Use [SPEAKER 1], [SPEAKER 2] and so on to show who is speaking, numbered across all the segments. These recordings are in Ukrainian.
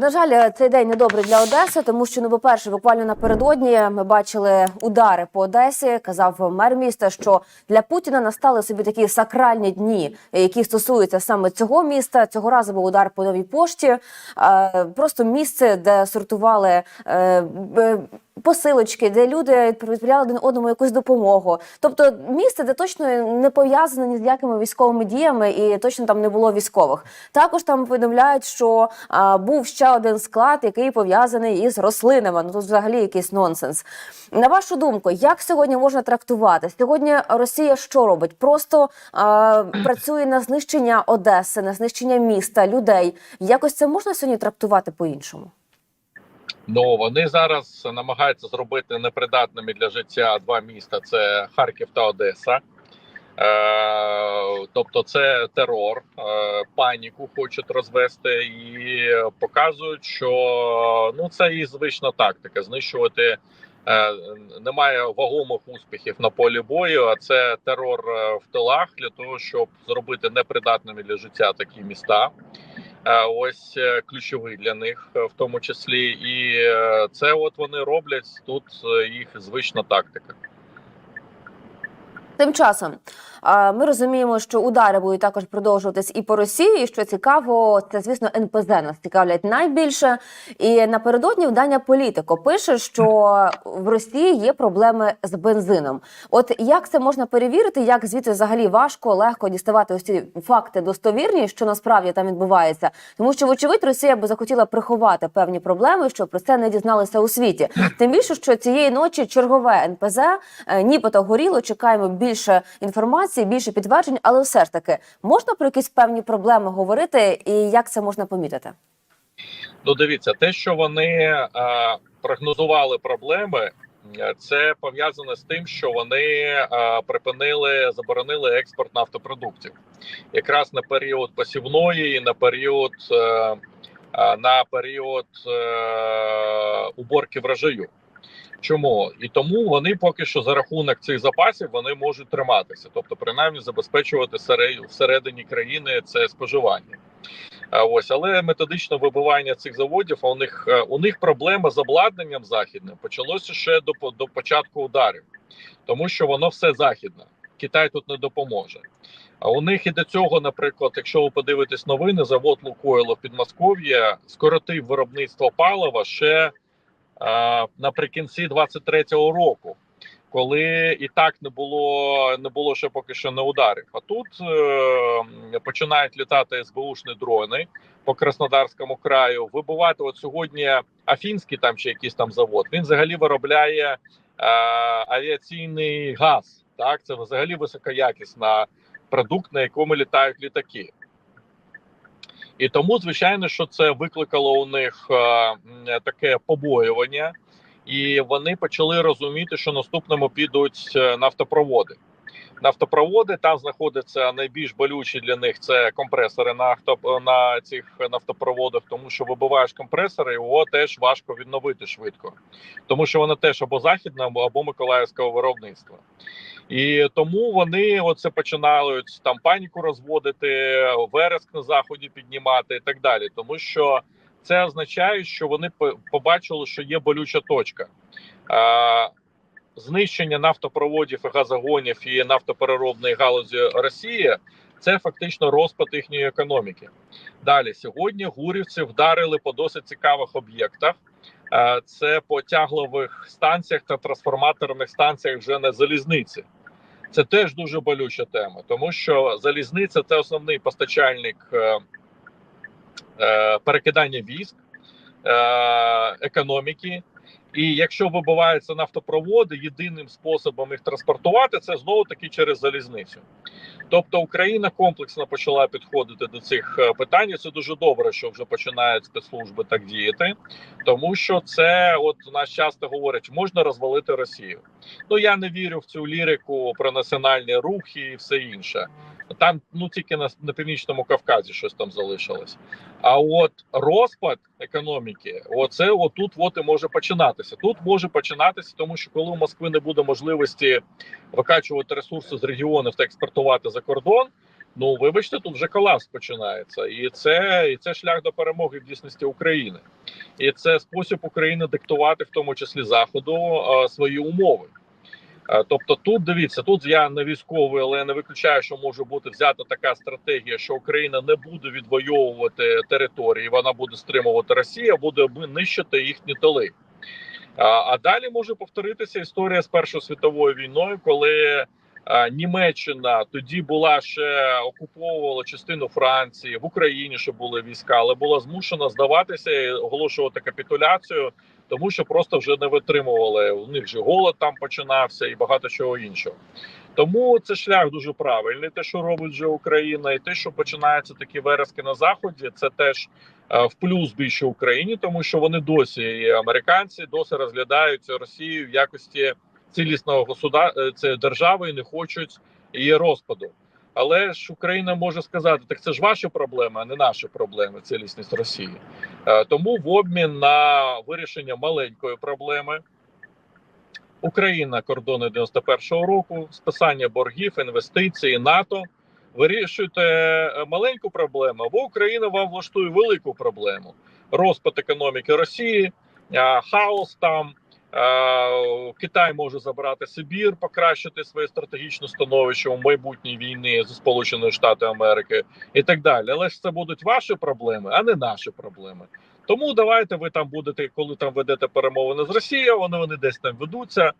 [SPEAKER 1] На жаль, цей день недобрий для Одеси, тому що ну, по-перше, буквально напередодні ми бачили удари по Одесі. Казав мер міста, що для Путіна настали собі такі сакральні дні, які стосуються саме цього міста. Цього разу був удар по новій пошті. Е, Просто місце, де сортували е, посилочки, де люди відправляли один одному якусь допомогу. Тобто місце, де точно не пов'язане ні з якими військовими діями, і точно там не було військових. Також там повідомляють, що а, був ще один склад, який пов'язаний із рослинами. Ну тут взагалі якийсь нонсенс. На вашу думку, як сьогодні можна трактувати? Сьогодні Росія що робить? Просто а, працює на знищення Одеси, на знищення міста, людей. Якось це можна сьогодні трактувати по-іншому?
[SPEAKER 2] Ну вони зараз намагаються зробити непридатними для життя два міста: це Харків та Одеса. Е, тобто, це терор, е, паніку хочуть розвести і показують, що ну це і звична тактика знищувати. Е, немає вагомих успіхів на полі бою, а це терор в тилах для того, щоб зробити непридатними для життя такі міста. Ось е, ключовий для них, е, в тому числі, і е, це от вони роблять тут їх звична тактика.
[SPEAKER 1] Тим часом ми розуміємо, що удари будуть також продовжуватись і по Росії. І що цікаво, це звісно НПЗ нас цікавлять найбільше. І напередодні видання політико пише, що в Росії є проблеми з бензином. От як це можна перевірити? Як звідти взагалі важко легко діставати ось ці факти достовірні, що насправді там відбувається, тому що вочевидь Росія би захотіла приховати певні проблеми, щоб про це не дізналися у світі. Тим більше, що цієї ночі чергове НПЗ е, нібито горіло. Чекаємо більше інформації, більше підтверджень, але все ж таки можна про якісь певні проблеми говорити, і як це можна помітити?
[SPEAKER 2] Ну, дивіться, те, що вони е, прогнозували проблеми, е, це пов'язано з тим, що вони е, припинили, заборонили експорт нафтопродуктів, якраз на період посівної на період е, е, на період е, уборки врожаю. Чому і тому вони поки що за рахунок цих запасів вони можуть триматися, тобто принаймні забезпечувати сере- всередині країни це споживання. Ось, але методичне вибивання цих заводів. У них е, у них проблема з обладнанням західним почалося ще до до початку ударів, тому що воно все західне. Китай тут не допоможе. А у них і до цього, наприклад, якщо ви подивитесь новини, завод Лукойло в Підмосков'я скоротив виробництво палива ще наприкінці 23-го року, коли і так не було не було ще поки що не ударів. А тут е, починають літати СБУшні дрони по Краснодарському краю. Вибивати от сьогодні Афінський там чи якийсь там завод. Він взагалі виробляє е, авіаційний газ. Так, це взагалі високоякісна продукт, на якому літають літаки. І тому, звичайно, що це викликало у них е, таке побоювання, і вони почали розуміти, що наступному підуть е, нафтопроводи. Нафтопроводи там знаходяться найбільш болючі для них це компресори на авто, на цих нафтопроводах, тому що вибиваєш компресори, його теж важко відновити швидко, тому що воно теж або західне, або або миколаївського виробництва. І тому вони оце починають там паніку розводити, вереск на заході піднімати і так далі. Тому що це означає, що вони по- побачили, що є болюча точка. Знищення нафтопроводів і газогонів і нафтопереробної галузі Росії це фактично розпад їхньої економіки. Далі сьогодні гурівці вдарили по досить цікавих об'єктах. Це по тяглових станціях та трансформаторних станціях вже на залізниці. Це теж дуже болюча тема, тому що залізниця це основний постачальник е, е, перекидання військ, е, економіки. І якщо вибиваються нафтопроводи, єдиним способом їх транспортувати це знову таки через залізницю. Тобто Україна комплексно почала підходити до цих е, питань. і Це дуже добре, що вже починають спецслужби так діяти, тому що це, от нас часто говорять, можна розвалити Росію. Ну я не вірю в цю лірику про національні рухи і все інше. Там ну тільки на, на північному Кавказі щось там залишилось. А от розпад економіки, оце отут от і може починатися. Тут може починатися, тому що коли у Москви не буде можливості викачувати ресурси з регіонів та експортувати за кордон, Ну вибачте, тут вже колапс починається, і це і це шлях до перемоги в дійсності України, і це спосіб України диктувати, в тому числі заходу, свої умови. Е, Тобто, тут дивіться, тут я не військовий, але я не виключаю, що може бути взята така стратегія, що Україна не буде відвоювати території, вона буде стримувати Росію, а буде нищити їхні тили. А, далі може повторитися історія з Першою світовою війною, коли Німеччина тоді була ще окуповувала частину Франції в Україні, ще були війська, але була змушена здаватися і оголошувати капітуляцію, тому що просто вже не витримували. У них же голод там починався і багато чого іншого. Тому це шлях дуже правильний. Те, що робить вже Україна, і те, що починаються такі верески на заході, це теж е, в плюс більше Україні, тому що вони досі і американці досі розглядають Росію в якості цілісного государ... е, держави і не хочуть її розпаду. Але ж Україна може сказати, так це ж ваші проблеми, а не наші проблеми, цілісність Росії. Е, Тому в обмін на вирішення маленької проблеми. Україна кордони 91-го року, списання боргів, інвестиції, НАТО. Вирішуєте е, маленьку проблему, або Україна вам влаштує велику проблему: розпад економіки Росії, е, хаос там. Е, Китай може забрати Сибір, покращити своє стратегічне становище у майбутній війні зі Сполученими Штатами Америки і так далі. Але ж це будуть ваші проблеми, а не наші проблеми. Тому давайте ви там будете, коли там ведете перемовини з Росією, вони вони десь там ведуться.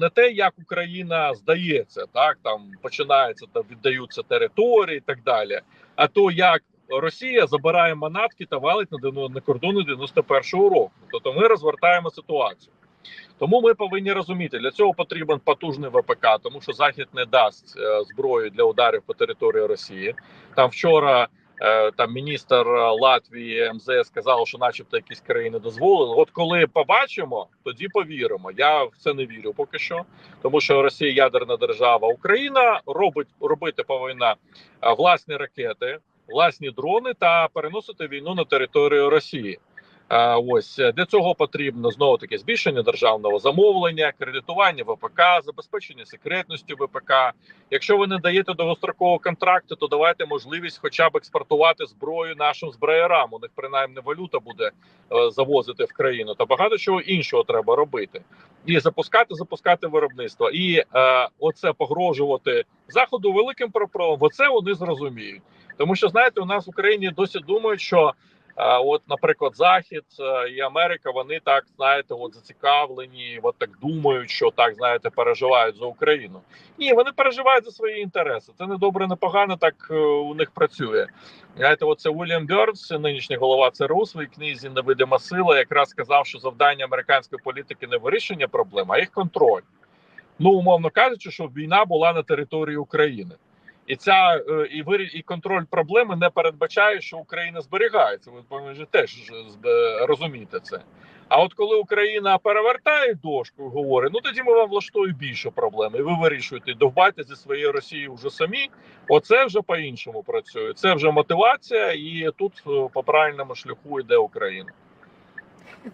[SPEAKER 2] Не те, як Україна здається, так там починається там віддаються території і так далі. А то як Росія забирає манатки та валить на на кордони 91-го року. Тобто ми розвертаємо ситуацію. Тому ми повинні розуміти, для цього потрібен потужний ВПК, тому що Захід не дасть е, зброю для ударів по території Росії. Там вчора е, там міністр Латвії МЗС сказав, що, начебто, якісь країни дозволили. От коли побачимо, тоді повіримо. Я в це не вірю поки що, тому що Росія ядерна держава. Україна робить робити повинна е, власні ракети, власні дрони та переносити війну на територію Росії. Ось е, для цього потрібно знову таки збільшення державного замовлення, кредитування ВПК, забезпечення секретності ВПК. Якщо ви не даєте довгострокового контракту, то давайте можливість, хоча б експортувати зброю нашим зброярам. У них принаймні валюта буде е, завозити в країну. Та багато чого іншого треба робити і запускати, запускати виробництво. І е, оце погрожувати заходу великим пропровом. Оце вони зрозуміють. Тому що знаєте, у нас в Україні досі думають, що от, наприклад, Захід е, і Америка, вони так знаєте, от зацікавлені, от так думають, що так знаєте, переживають за Україну. Ні, вони переживають за свої інтереси. Це не добре, не погано. Так е, у них працює. Знаєте, оце Уільям Бьордс, нинішній голова ЦРУ, своїй книзі Невидима сила, якраз сказав, що завдання американської політики не вирішення проблем, а їх контроль. Ну, умовно кажучи, щоб війна була на території України. І ця е, і вирі- і контроль проблеми не передбачає, що Україна зберігається. Ви повинні теж ж зб- розуміти це. А от коли Україна перевертає дошку говорить, ну тоді ми вам влаштуємо більше проблем, і ви вирішуєте довбайте зі своєю Росією вже самі. Оце вже по-іншому працює. Це вже мотивація, і тут е, по правильному шляху йде Україна.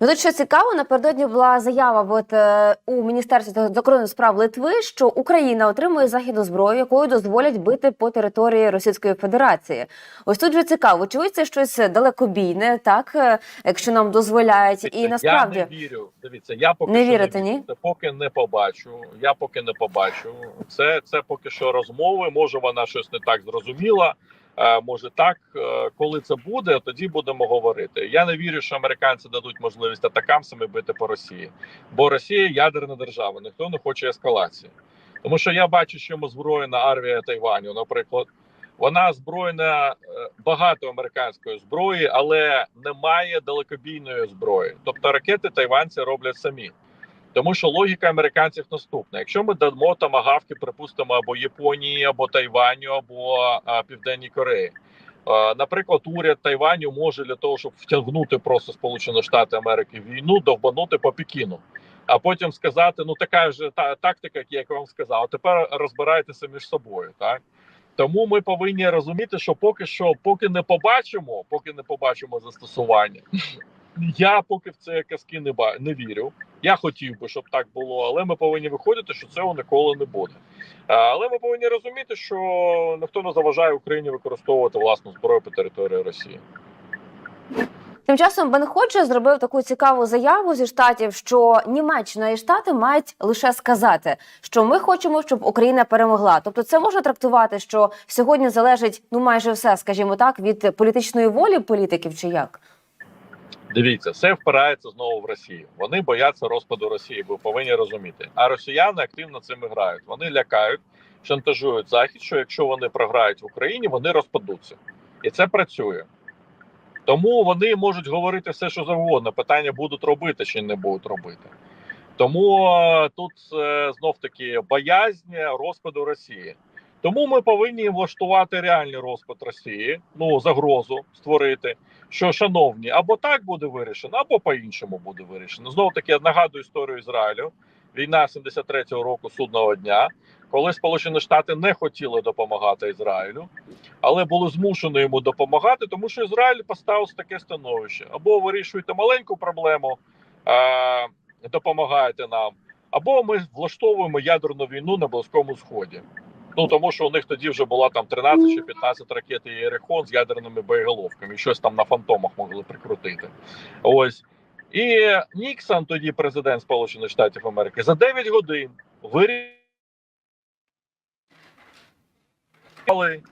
[SPEAKER 1] Ну, тут що цікаво, напередодні була заява от, е, у Міністерстві закордонних справ Литви, що Україна отримує західну зброю, якою дозволять бити по території Російської Федерації. Ось тут же цікаво, чи це щось далекобійне, так е, якщо нам дозволяють, і насправді
[SPEAKER 2] я не вірю. Дивіться, я поки
[SPEAKER 1] Не вірите,
[SPEAKER 2] не
[SPEAKER 1] ні?
[SPEAKER 2] поки не побачу. Я поки не побачу. Це це поки що розмови. Може, вона щось не так зрозуміла. Е, може так, Е, коли це буде, тоді будемо говорити. Я не вірю, що американці дадуть можливість атакамсами бити по Росії, бо Росія ядерна держава. Ніхто не хоче ескалації. Тому що я бачу, що ми зброєна армія Тайваню, наприклад. Вона озброєна е, багато американської зброї, але немає далекобійної зброї. Тобто ракети тайванці роблять самі. Тому що логіка американців наступна: якщо ми дамо тамагавки, припустимо, або Японії, або Тайваню, або а, Південній Кореї. Наприклад, уряд Тайваню може для того, щоб втягнути просто Сполучені Штати Америки в війну, довбанути по Пекіну, а потім сказати: ну така ж та тактика, як я вам сказав, тепер розбирайтеся між собою, так. Тому ми повинні розуміти, що поки що, поки не побачимо, поки не побачимо застосування, я поки в це казки не ба не вірю. Я хотів би, щоб так було, але ми повинні виходити, що цього ніколи не буде. Але ми повинні розуміти, що ніхто не заважає Україні використовувати власну зброю по території Росії.
[SPEAKER 1] Тим часом Бен Ходжес зробив таку цікаву заяву зі штатів, що Німеччина і Штати мають лише сказати, що ми хочемо, щоб Україна перемогла. Тобто, це можна трактувати, що сьогодні залежить ну майже все, скажімо так, від політичної волі політиків, чи як?
[SPEAKER 2] Дивіться, все впирається знову в Росію. Вони бояться розпаду Росії, ви повинні розуміти. А росіяни активно цим грають. Вони лякають, шантажують захід, що якщо вони програють в Україні, вони розпадуться, і це працює. Тому вони можуть говорити все, що завгодно. Питання будуть робити чи не будуть робити. Тому е, тут е, знов таки боязнь розпаду Росії. Тому ми повинні влаштувати реальний розпад Росії, ну загрозу створити. Що, шановні, або так буде вирішено, або по-іншому буде вирішено. Знову таки я нагадую історію Ізраїлю. Війна 73-го року судного дня, коли Сполучені Штати не хотіли допомагати Ізраїлю, але були змушені йому допомагати, тому що Ізраїль поставив таке становище: або вирішуєте маленьку проблему, е- допомагаєте нам, або ми влаштовуємо ядерну війну на Близькому Сході. Ну тому що у них тоді вже була там 13 чи 15 ракет Єрихон з ядерними боєголовками, щось там на фантомах могли прикрутити. Ось. І Ніксон, тоді президент Сполучених Штатів Америки, за 9 годин вирішили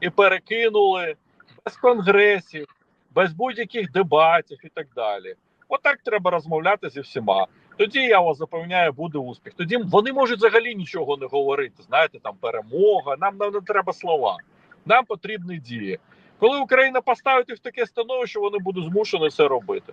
[SPEAKER 2] і перекинули без конгресів, без будь-яких дебатів і так далі. Отак треба розмовляти зі всіма. Тоді я вас запевняю, буде успіх. Тоді вони можуть взагалі нічого не говорити. Знаєте, там перемога. Нам нам не треба слова. Нам потрібні дії. Коли Україна поставить їх в таке становище, вони будуть змушені це робити.